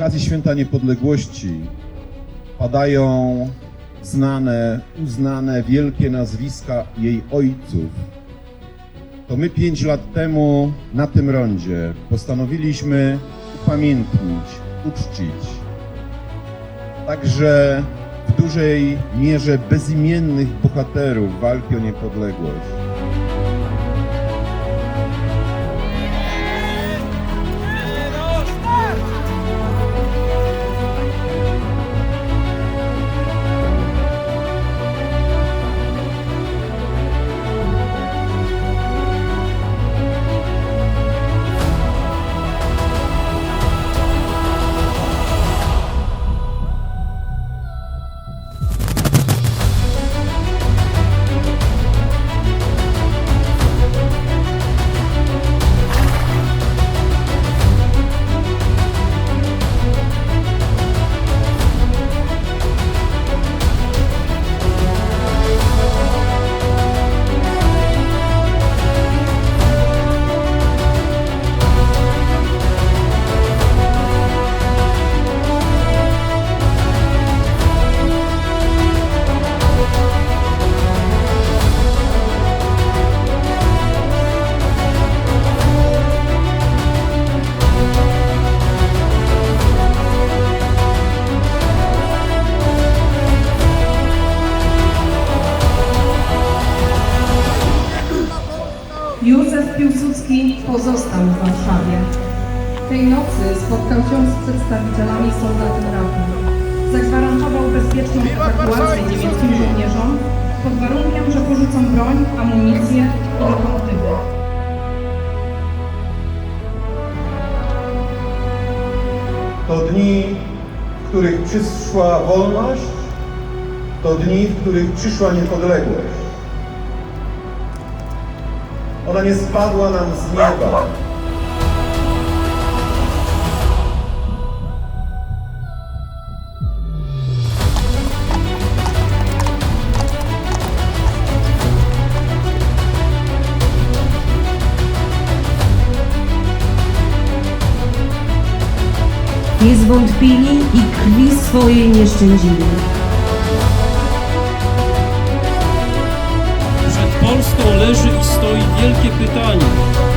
okazji Święta Niepodległości padają znane, uznane, wielkie nazwiska jej ojców. To my pięć lat temu na tym rondzie postanowiliśmy upamiętnić, uczcić także w dużej mierze bezimiennych bohaterów walki o niepodległość. Józef Piłsudski pozostał w Warszawie. Tej nocy spotkał się z przedstawicielami soldatów rapu. Zagwarantował bezpieczną ewakuację niemieckim żołnierzom pod warunkiem, że porzucą broń, amunicję i lokomotywy. To dni, w których przyszła wolność, to dni, w których przyszła niepodległość. Ona nie spadła nam z nieba. Nie zwątpili i krwi swojej nie szczędzili. Wielkie pytanie.